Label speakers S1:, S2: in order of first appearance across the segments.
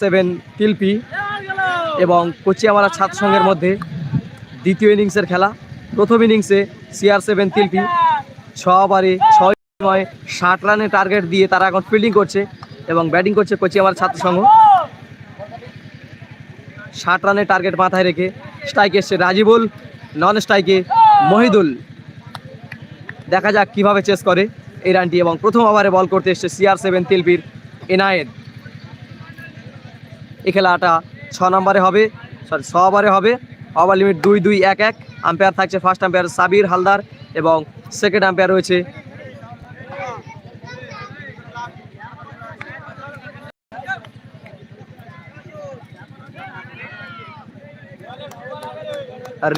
S1: Seven তিলপি এবং কোচিয়ামারা ছাত্র সংঘের মধ্যে দ্বিতীয় ইনিংসের খেলা। প্রথম ইনিংসে সিআর সেভেন তিলপি। ছ ওভারে ছয় নয়, ষাট রানের টার্গেট দিয়ে তারা এখন ফিল্ডিং করছে এবং ব্যাটিং করছে কোচিয়ামারা ছাত্র সংঘ। ষাট রানের টার্গেট মাথায় রেখে স্ট্রাইক এসছে রাজিবুল নন স্ট্রাইকে মহিদুল। দেখা যাক কীভাবে চেস করে এই রানটি এবং প্রথম ওভারে বল করতে এসছে সিআর সেভেন তিলপির এনায়েত। এই খেলাটা ছ নম্বরে হবে সরি ছ ওভারে হবে। ওভার লিমিট দুই দুই, এক এক। আম্পায়ার থাকছে ফার্স্ট আম্পায়ার সাবির হালদার এবং সেকেন্ড আম্পায়ার রয়েছে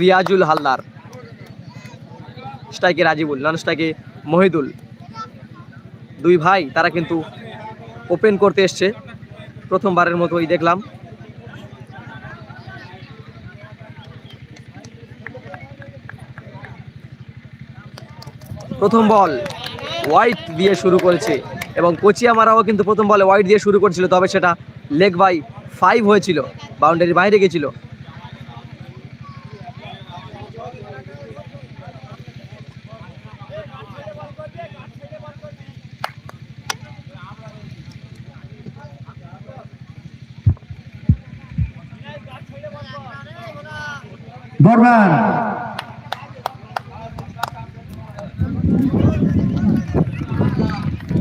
S1: রিয়াজুল হালদার। স্ট্রাইকে রাজিবুল নন স্ট্রাইকে মহিদুল। দুই ভাই, তারা কিন্তু ওপেন করতে এসছে। প্রথমবারের মতোই দেখলাম। প্রথম বল হোয়াইট দিয়ে শুরু করেছে এবং কোচিয়ামারাও কিন্তু প্রথম বলে হোয়াইট দিয়ে শুরু করেছিল, তবে সেটা লেগ বাই ফাইভ হয়েছিল বাউন্ডারির বাইরে গেছিল
S2: বর্মান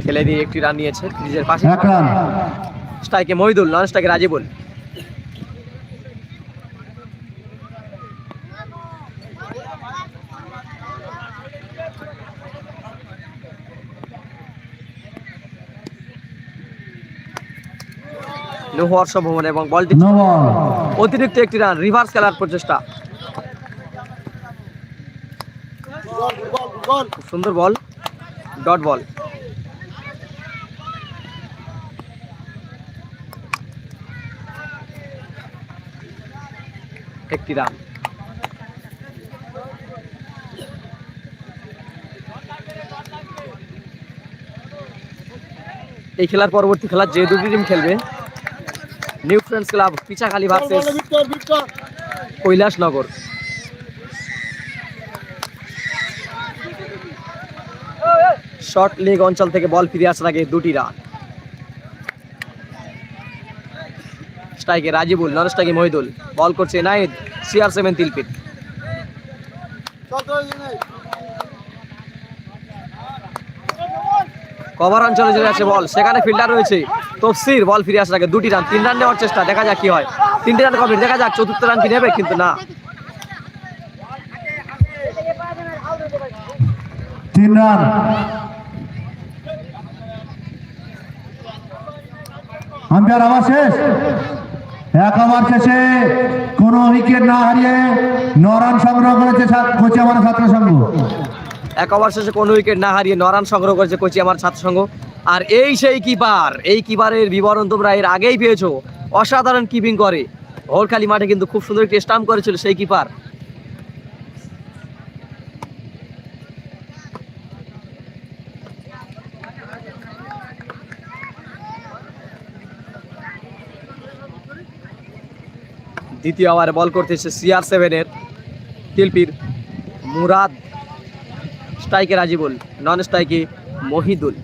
S1: খেলে দিয়ে একটি রান নিয়েছে নিজের পাশে স্ট্রাইকে মহিদুল নন স্ট্রাইকে রাজিবুল। নো হর্ষ ভ্রমণ এবং বলটি অতিরিক্ত একটি রান রিভার্স খেলার প্রচেষ্টা। সুন্দর বল ডট বল একটি রান এই খেলার পরবর্তী খেলা যে দুটি টিম খেলবে new friends club Pichakhali versus Kailashnagar. Short leg অঞ্চল থেকে বল ফিরে আসার আগে দুটি রান স্ট্রাইকে রাজিবুল, নন স্ট্রাইকে মহিদুল। বল করছে Naid CR seven Tilpit. Cover অঞ্চলে চলে আছে বল, সেখানে ফিল্ডার রয়েছে তফসির, বল ফিরে আসার আগে দুটি রান, তিন রান নেওয়ার চেষ্টা, দেখা যাক কি হয়। তিনটি রান কমপ্লিট, দেখা যাক চতুর্থ রান কি নেবে, কিন্তু না।
S2: আবার শেষ? এক ওভার শেষে কোনো উইকেট না হারিয়ে নরান সংগ্রহ করেছে কোচিয়ামারা ছাত্র সংঘ
S1: এক ওভার শেষে কোনো উইকেট না হারিয়ে নরান সংগ্রহ করেছে কোচি আমার ছাত্র সংঘ আর এই সেই কিপার, এই কিপারের বিবরণ তোমরা এর আগেই পেয়েছ। অসাধারণ কিপিং করে। হোলখালি মাঠে কিন্তু খুব সুন্দর একটি স্টাম্প করেছিল সেই কিপার দ্বিতীয় ওভারে বল করতেছে সিআর সেভেনের তিলপির মুরাদ স্ট্রাইকে রাজিবুল নন স্ট্রাইকে মহিদুল।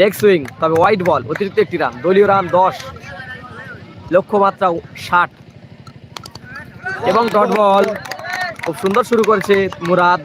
S1: লেগ সুইং তবে হোয়াইট বল অতিরিক্ত একটি রান দলীয় রান দশ লক্ষ্যমাত্রা ষাট। এবং ডট বল খুব সুন্দর শুরু করেছে মুরাদ।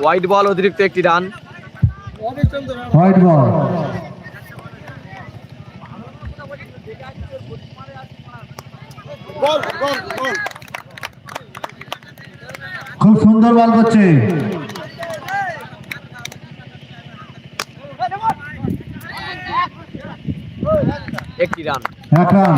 S1: হোয়াইট বল অতিরিক্ত একটি রান
S2: হোয়াইট বল খুব সুন্দর বল করছে।
S1: একটি রান
S2: এক রান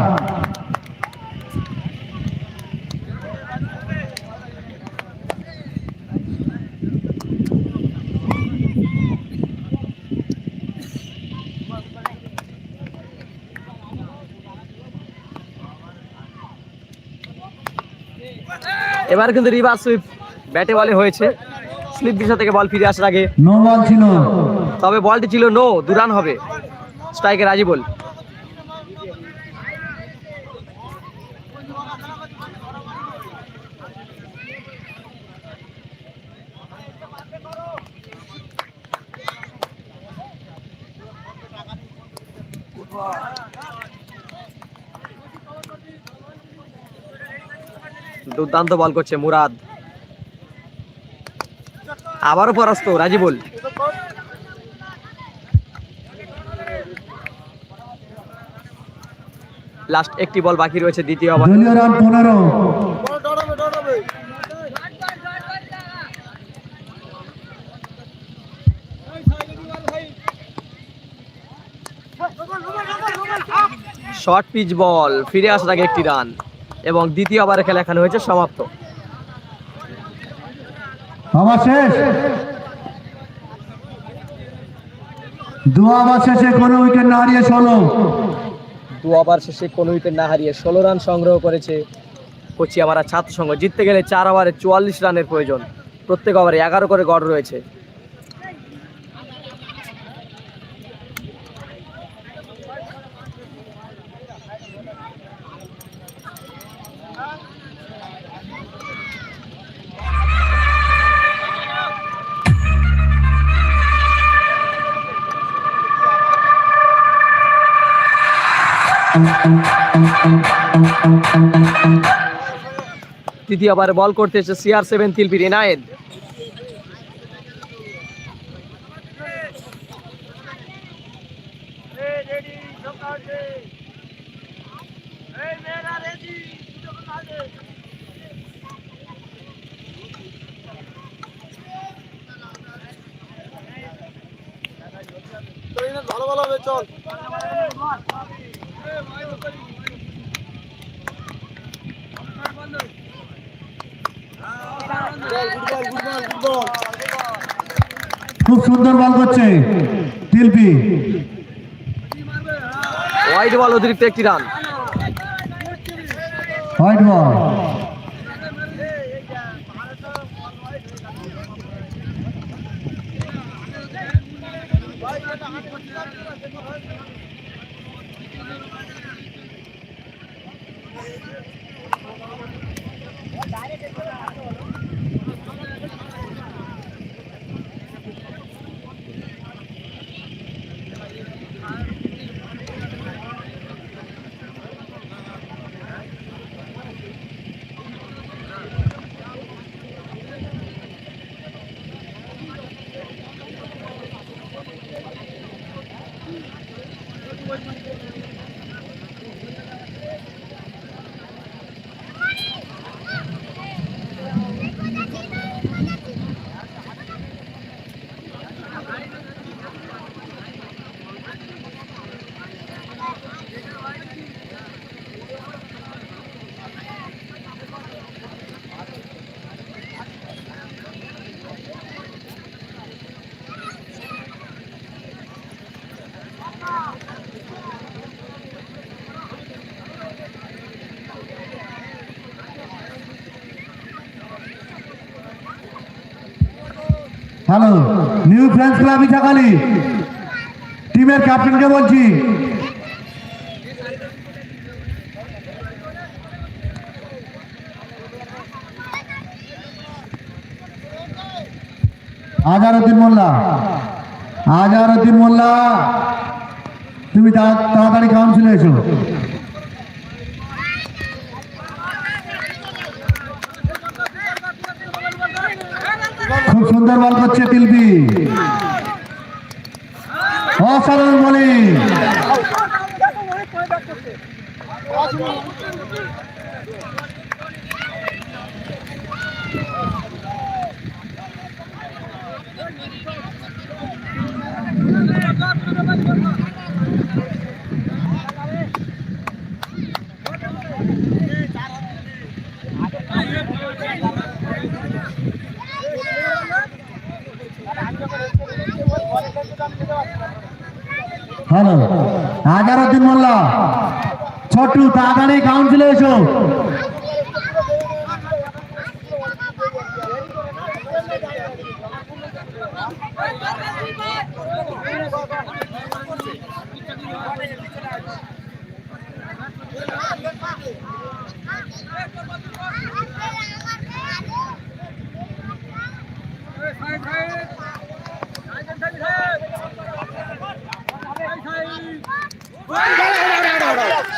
S1: এবার কিন্তু রিভার সুইপ ব্যাটে বলে হয়েছে। স্লিপ দিশা থেকে বল ফিরে আসার আগে।
S2: নো বল ছিল।
S1: তবে বলটি ছিল নো দুরান হবে। স্ট্রাইকে রাজি বল। দুর্দান্ত বল করছে মুরাদ। আবারও পরাস্ত রাজি বল লাস্ট একটি বল বাকি রয়েছে দ্বিতীয় ওভার। শর্ট পিচ বল ফিরে আসার আগে একটি রান। এবং দ্বিতীয় ওভারে খেলা এখানে হয়েছে সমাপ্ত।
S2: দু শেষে। কোনো উইকেট না হারিয়ে ষোলো।
S1: দু ওভার শেষে কোনো উইকেট না হারিয়ে ষোলো রান সংগ্রহ করেছে কোচিয়ামারা ছাত্র সংঘ। জিততে গেলে চার ওভারে চুয়াল্লিশ রানের প্রয়োজন। প্রত্যেক ওভারে এগারো করে গড় রয়েছে। ওভারে বল করতে এসে সিআর সেভেন তিলপির এনায়েদ
S3: ভালো ভালো হবে চল ফুটবল ফুটবল ফুটবল
S2: খুব সুন্দর বল করছে টিলপি
S1: ওয়াইড বল অতিরিক্ত একটি run.
S2: Wide ball hello new friends club Itakhali টিমের ক্যাপ্টেনকে বলছি। আজারউদ্দিন মোল্লা। আজারউদ্দিন মোল্লা, তুমি তাড়াতাড়ি কাউন্সিলে এসো। খুব সুন্দর বল করছে তিলবি। অসাধারণ বলিং হ্যালো এগারো দিন মোল্লা ছোট্টু তাড়াতাড়ি কাউন্সিলে এসো।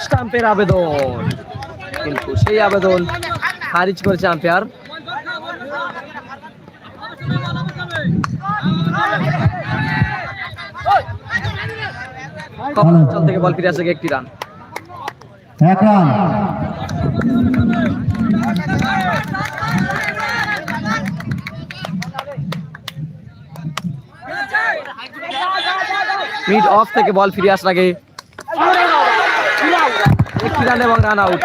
S1: স্টাম্পের আবেদন। কিন্তু সেই আবেদন খারিজ করেছে আম্পায়ার। থেকে বল ফিরে আসে একটি রান।
S2: এক রান।
S1: মিড অফ থেকে বল ফিরে আসার আগে রান এবং রান আউট।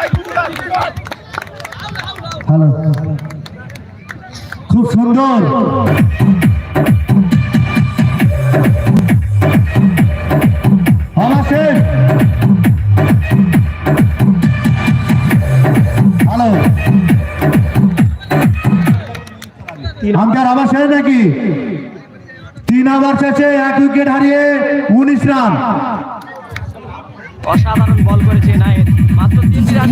S2: খুব সুন্দর। আম্পায়ার আবার শেষ নাকি? তিন ওভার শেষে এক উইকেট হারিয়ে উনিশ রান।
S1: অসাধারণ বল করেছে নায়ের মাত্র তিনটি রান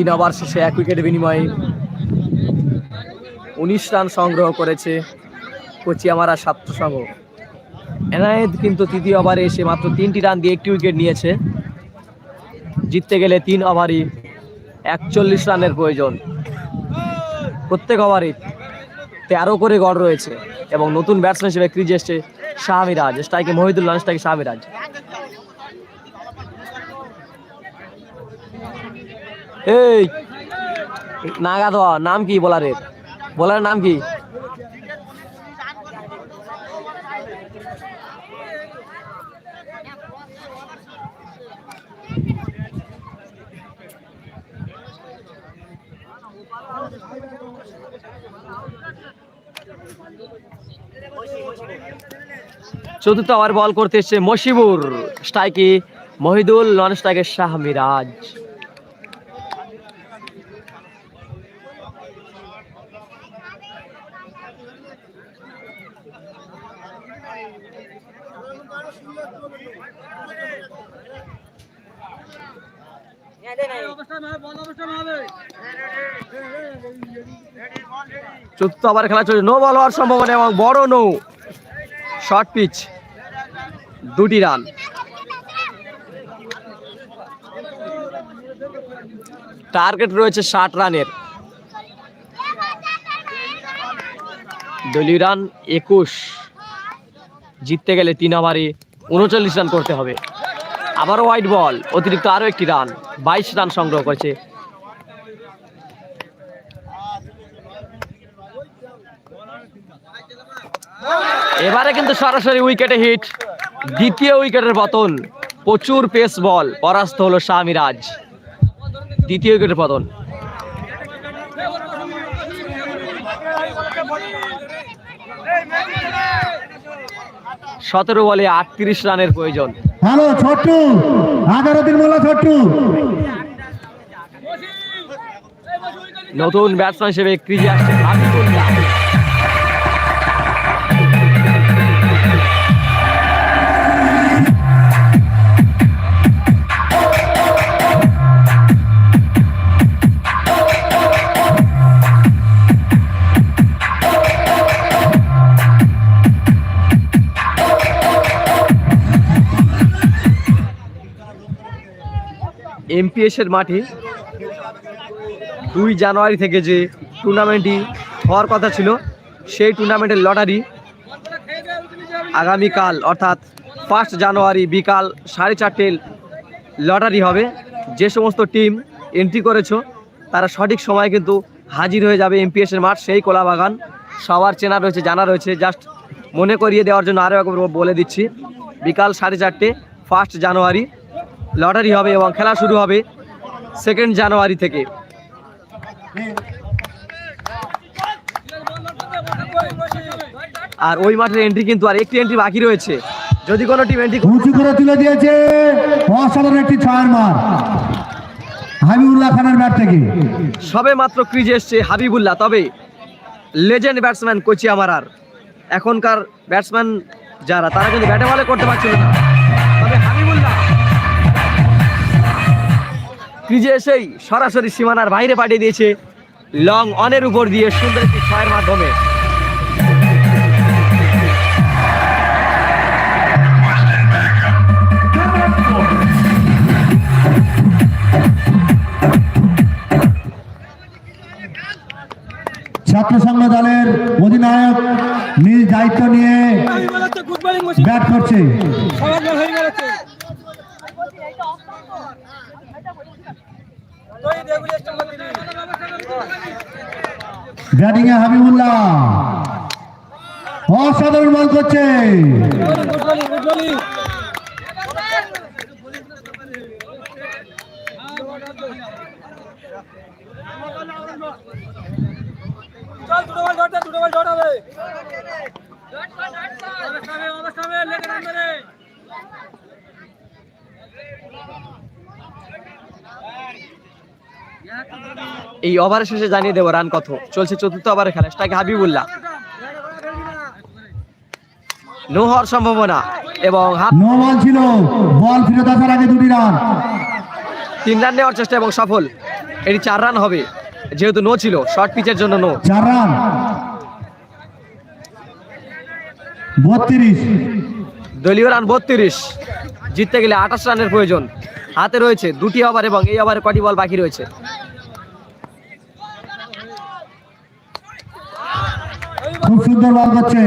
S1: তিন ওভার শেষে এক উইকেট বিনিময়ে উনিশ রান সংগ্রহ করেছে কোচিয়ামারা সাত সংঘ এনায়েত কিন্তু তৃতীয় ওভারে এসে মাত্র তিনটি রান দিয়ে একটি উইকেট নিয়েছে। জিততে গেলে তিন ওভারই একচল্লিশ রানের প্রয়োজন। প্রত্যেক ওভারে তেরো করে গড় রয়েছে এবং নতুন ব্যাটসম্যান হিসেবে ক্রিজে এসছে শাহ মিরাজ স্ট্রাইকে মহিদুল্লাহ স্ট্রাইকে শাহ মিরাজ এই নাগা নাম কি বোলারের? বোলারের নাম কি? চতুর্থ ওভার বল করতে এসছে মশিবুর, স্ট্রাইকি মহিদুল নন স্ট্রাইকের শাহ মিরাজ। চতুর্থ ওভার খেলা চলছে। নো বল হওয়ার সম্ভাবনা এবং বড় নো। শর্ট পিচ, দুটি রান। টার্গেট রয়েছে ষাট রানের। দলীয় রান একুশ। জিততে গেলে তিন ওভারে উনচল্লিশ রান করতে হবে। আবারও হোয়াইট বল অতিরিক্ত আরও একটি রান, বাইশ রান সংগ্রহ করেছে এবারে কিন্তু সরাসরি উইকেটে হিট দ্বিতীয় উইকেটের পতন। প্রচুর পেস বল পরাস্ত হলো শাহ মিরাজ দ্বিতীয় উইকেটের পতন। সতেরো বলে আটত্রিশ রানের প্রয়োজন।
S2: হ্যালো ছোট্টু। এগারো দিন মোল্লা ছোট্টু।
S1: নতুন ব্যাটসম্যান হিসেবে ক্রিজে আসছে হাবিবুল্লাহ এমপিএস এর মাঠে দুই জানুয়ারি থেকে যে টুর্নামেন্টটি হওয়ার কথা ছিল, সেই টুর্নামেন্টের লটারি আগামীকাল অর্থাৎ ফার্স্ট জানুয়ারি বিকাল সাড়ে চারটে লটারি হবে। যে সমস্ত টিম এন্ট্রি করেছ, তারা সঠিক সময় কিন্তু হাজির হয়ে যাবে এমপিএস এর মাঠ, সেই কোলাবাগান। সবার চেনা রয়েছে, জানা রয়েছে। জাস্ট মনে করিয়ে দেওয়ার জন্য আরও একবার বলে দিচ্ছি, বিকাল সাড়ে চারটে, ফার্স্ট জানুয়ারি। লটারি হবে এবং খেলা শুরু হবে সেকেন্ড জানুয়ারি থেকে। আর ওই মাঠের এন্ট্রি কিন্তু আর একটি এন্ট্রি বাকি রয়েছে। যদি কোনো টিম এন্ট্রি
S2: উঁচু করে তুলে দিয়েছে অসাধারণ একটি ছয়ের মার হাবিবুল্লাহ খানের ব্যাট থেকে।
S1: সবে মাত্র ক্রিজে এসছে হাবিবুল্লাহ তবে লেজেন্ড ব্যাটসম্যান কোচি আমার আর। এখনকার ব্যাটসম্যান যারা তারা কিন্তু ব্যাটে বলে করতে পারছিল না। ক্রিজে এসেই সরাসরি সীমানার বাইরে পাঠিয়ে দিয়েছে লং অনের উপর দিয়ে সুন্দর একটি ছয়ের মাধ্যমে।
S2: ছাত্র সংঘ দলের অধিনায়ক নিজ দায়িত্ব নিয়ে ব্যাট করছে। ব্যাটিং এ হাবিবুল্লাহ। অসাধারণ বল করছে
S3: চল দুটো বল ধরতে দুটো বল ধরাবে
S1: এই ওভারের শেষে জানিয়ে দেবো রান কত। চলছে চতুর্থ ওভারের খেলা স্ট্রাইক হাবিবুল্লাহ। নো হওয়ার সম্ভাবনা এবং হাফ
S2: নো বল ছিল বল ফিরত আসার আগে দুটি রান।
S1: তিন রান নেওয়ার চেষ্টা এবং সফল। এটি চার রান হবে যেহেতু নো ছিল শর্ট পিচের জন্য নো।
S2: চার রান। বত্রিশ।
S1: দলীয় রান বত্রিশ। জিততে গেলে আঠাশ রানের প্রয়োজন। হাতে রয়েছে দুটি ওভার এবং এই ওভারে কটি বল বাকি রয়েছে?
S2: সুন্দর বল করছে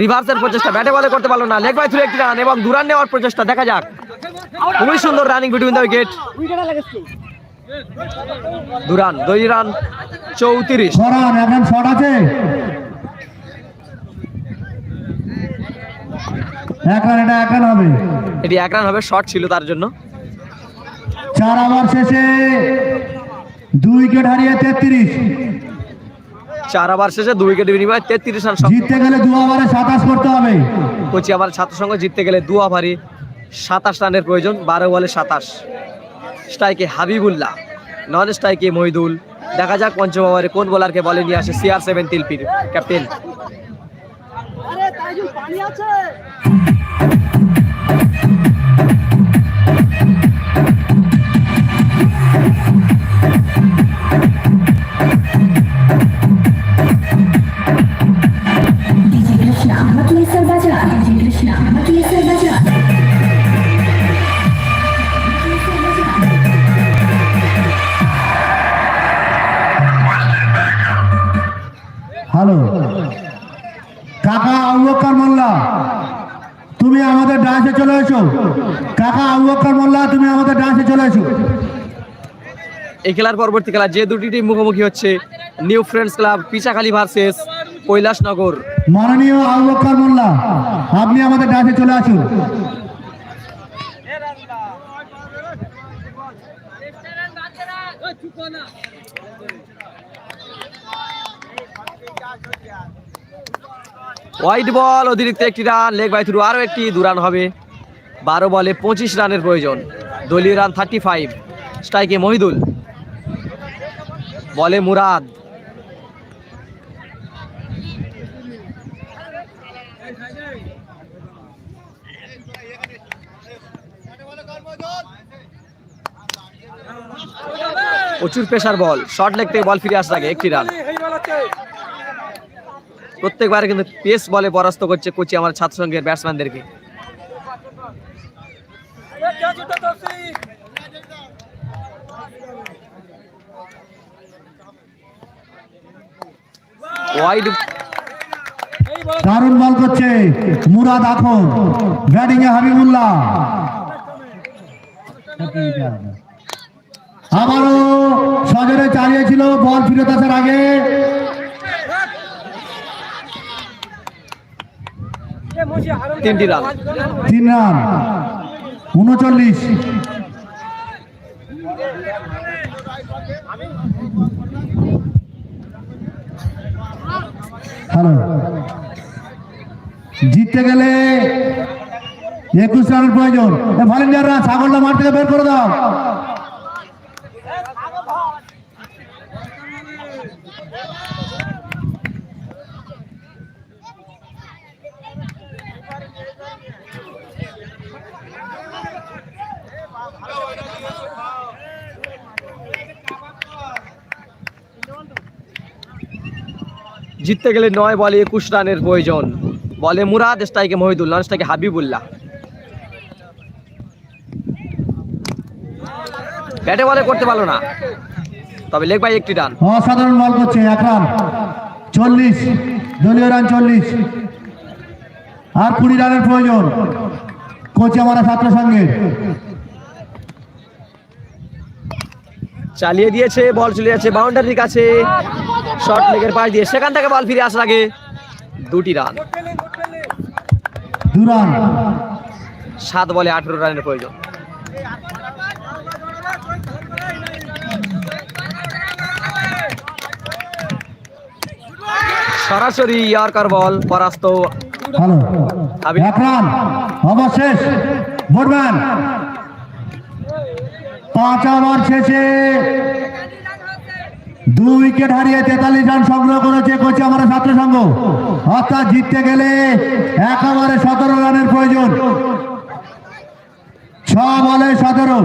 S1: রিভার্সের প্রচেষ্টা ব্যাটে বলে করতে পারল না। লেগ বাই থ্রু একটি রান এবং দুরান নেওয়ার প্রচেষ্টা দেখা যাক। খুবই সুন্দর রানিং বিটুইন দ্য উইকেট দুরান দুই রান চৌত্রিশ।
S2: এখন শট আছে। এক রান এটা এক রান হবে।
S1: এটি এক রান হবে শর্ট ছিল তার জন্য।
S2: চার ওভার শেষে দুই উইকেট হারিয়ে তেত্রিশ।
S1: চার ওভার শেষে দুই উইকেট বিনিময়ে তেত্রিশ রান।
S2: জিততে গেলে দু ওভারে সাতাশ করতে হবে।
S1: কোচি আবার ছাত্র সংঘ জিততে গেলে দু ওভারে সাতাশ রানের প্রয়োজন বারো বলে সাতাশ। স্ট্রাইকে হাবিবুল্লাহ নন স্ট্রাইকে মহিদুল দেখা যাক পঞ্চম ওভারে কোন বোলারকে বলে নিয়ে আসে সিআর সেভেন তিলপির ক্যাপ্টেন।
S2: হ্যালো। কাকা আবুবকর মোল্লা, তুমি আমাদের ডান্সে চলে এসো। কাকা আবুবকর মোল্লা, তুমি আমাদের ডান্সে চলে এসো।
S1: এই খেলার পরবর্তী খেলা, যে দুটি টিম মুখোমুখি হচ্ছে new friends club Pichakhali versus Kailashnagar.
S2: মাননীয় আবুবকর মোল্লা আপনি আমাদের ডান্সে চলে আসুন।
S1: হোয়াইট বল অতিরিক্ত একটি রান লেগ বাই থ্রু আরও একটি দুরান হবে। বারো বলে পঁচিশ রানের প্রয়োজন। দলীয় রান থার্টি ফাইভ স্ট্রাইকে মহিদুল। বলে মুরাদ। প্রচুর পেশার বল শর্ট লেগ থেকে বল ফিরে আসার আগে একটি রান প্রত্যেকবারে কিন্তু পেস বলে পরাস্ত করছে কোচি আমার ছাত্র সংঘের ব্যাটসম্যানদেরকে ওয়াইড
S2: দারুণ বল করছে মুরাদ আখন ব্যাটিং এ হাবিবুল্লাহ। আবারও সজরে চালিয়েছিল বল ফিরত আসার আগে।
S1: তিনটি রান।
S2: তিন রান। উনচল্লিশ। হ্যালো। জিততে গেলে একুশ রানের প্রয়োজন। ভলেন্টিয়াররা ছাগলটা মাঠ থেকে বের করে দাও।
S1: জিততে গেলে নয় বলে একুশ রানের প্রয়োজন। বলে মুরাদ, স্ট্রাইকে মহিদুল, নন স্ট্রাইকে হাবিবুল্লাহ। ব্যাটে বলে করতে পারল না। তবে লেগ বাই একটি রান।
S2: অসাধারণ বল করছে এক রান। চল্লিশ দলীয় রান চল্লিশ। আর কুড়ি রানের প্রয়োজন। কোচে আমার ছাত্র সঙ্গে।
S1: চালিয়ে দিয়েছে বল চলে যাচ্ছে বাউন্ডারির কাছে। শর্ট লেগের পাশ দিয়ে সেখান থেকে বল ফিরে আসার আগে দুটি রান।
S2: দু রান।
S1: সাত বলে আঠেরো রানের প্রয়োজন। সরাসরি ইয়র্কার বল পরাস্ত।
S2: অবশেষ বোর্ডম্যান পাঁচ ওভার শেষে দুই উইকেট হারিয়ে তেতাল্লিশ রান সংগ্রহ করেছে কোচে আমার ছাত্র সংঘ। অর্থাৎ জিততে গেলে এক ওভারে সতেরো রানের প্রয়োজন। ছ বলে সতেরো।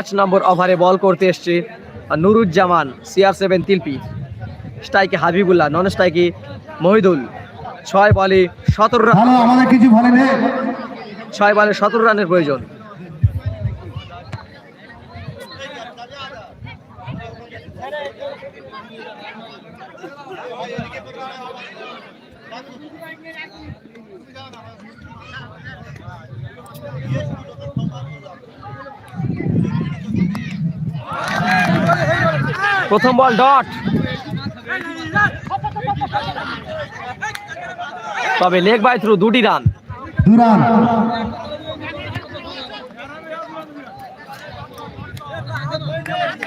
S1: পাঁচ নম্বর ওভারে বল করতে এসছে নুরুজ্জামান সিআর সেভেন তিলপি স্ট্রাইকে হাবিবুল্লাহ নন স্ট্রাইকে মহিদুল। ছয় বলে সতেরো রান। ছয় বলে সতেরো রানের প্রয়োজন। প্রথম বল ডট। তবে লেগ বাই থ্রু দুটি রান।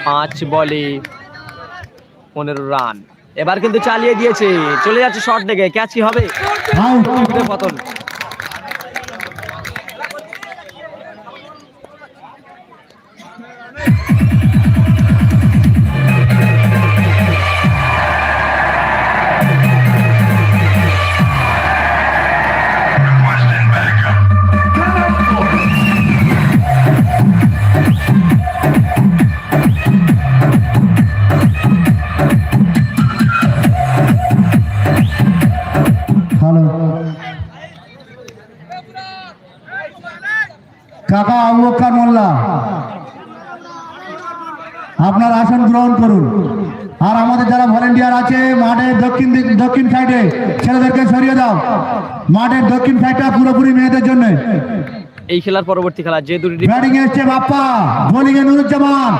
S1: পাঁচ বলে পনেরো রান। এবার কিন্তু চালিয়ে দিয়েছে। চলে যাচ্ছে শর্ট লেগে। ক্যাচি হবে। পতন।
S2: কাকা আবুবকর মোল্লা। আপনার আসন গ্রহণ করুন। আর আমাদের যারা ভলেন্টিয়ার আছে মাঠের দক্ষিণ দিক দক্ষিণ সাইডে ছেলেদেরকে সরিয়ে দাও। মাঠের দক্ষিণ সাইডটা পুরোপুরি মেয়েদের জন্য।
S1: এই খেলার পরবর্তী খেলা যে দুটি
S2: ব্যাটিং এসছে বাপ্পা বোলিং এ নুরুজ্জামান।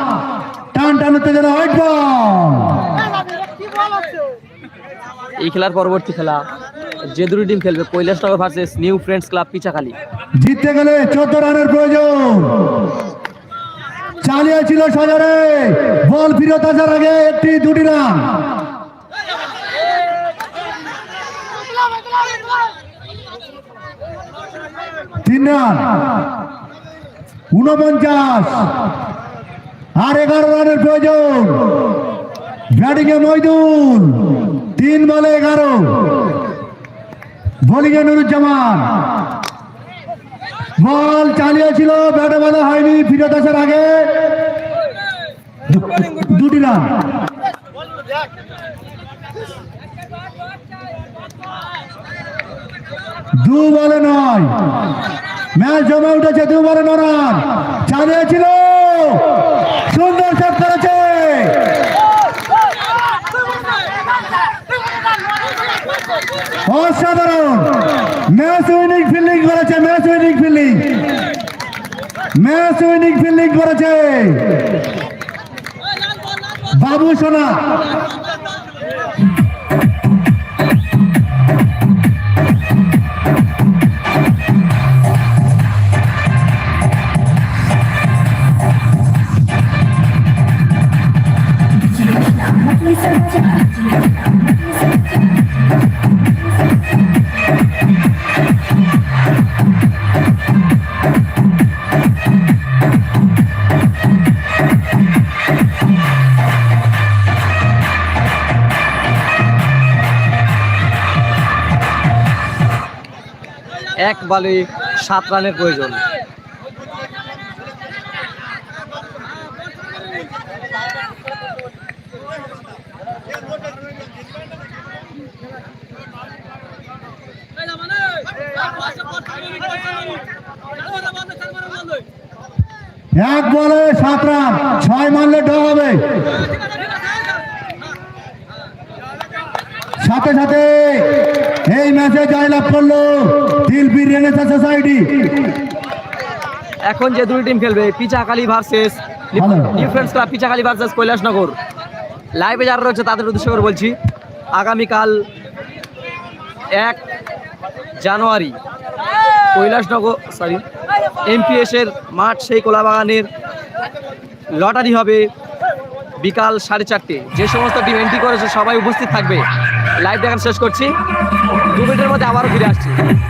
S2: টান টান উত্তেজনা হোয়াইট বল
S1: এই খেলার পরবর্তী খেলা যে দুটি টিম খেলবে Kailashnagar versus new friends club Pichakhali.
S2: জিততে গেলে চোদ্দ রানের প্রয়োজন। চালিয়েছিল সজরে, বল ফিরত আসার আগে একটি দুটি রান। তিন রান। উনপঞ্চাশ। আর এগারো রানের প্রয়োজন। ব্যাটিং এ মইদুল। তিন বলে এগারো। বোলিং নুরুজ্জামান, বল চালিয়েছিল, ব্যাটে বাঁধা হয়নি ফিরত আসার আগে। দুটি রান। দু বলে নয়। ম্যাচ জমে উঠেছে, দু বলে ন রান। চালিয়েছিল। সুন্দর শট করেছে অসাধারণ। ম্যাচ উইনিং ফিল্ডিং করেছে, match winning fielding. Match winning fielding করেছে। বাবু সোনা।
S4: Matli Sarbaja.
S1: বলে সাত রানের প্রয়োজন।
S2: এক বলে সাত রান, ছয় মারলে ড্র হবে। সাথে সাথে এই ম্যাচে জয়লাভ করল। রেনেসা সোসাইটি
S1: এখন যে দুটি টিম খেলবে Pichakhali versus. New club Pichakhali versus Kailashnagar লাইভে যারা রয়েছে তাদের উদ্দেশ্য করে বলছি আগামীকাল এক জানুয়ারি কৈলাসনগর সরি এমপিএস এর মাঠ সেই কোলাবাগানের লটারি হবে বিকাল সাড়ে চারটে। যে সমস্ত টিম এন্ট্রি করেছে সবাই উপস্থিত থাকবে। লাইভ দেখার শেষ করছি। দু মিনিটের মধ্যে আবারও ফিরে আসছি।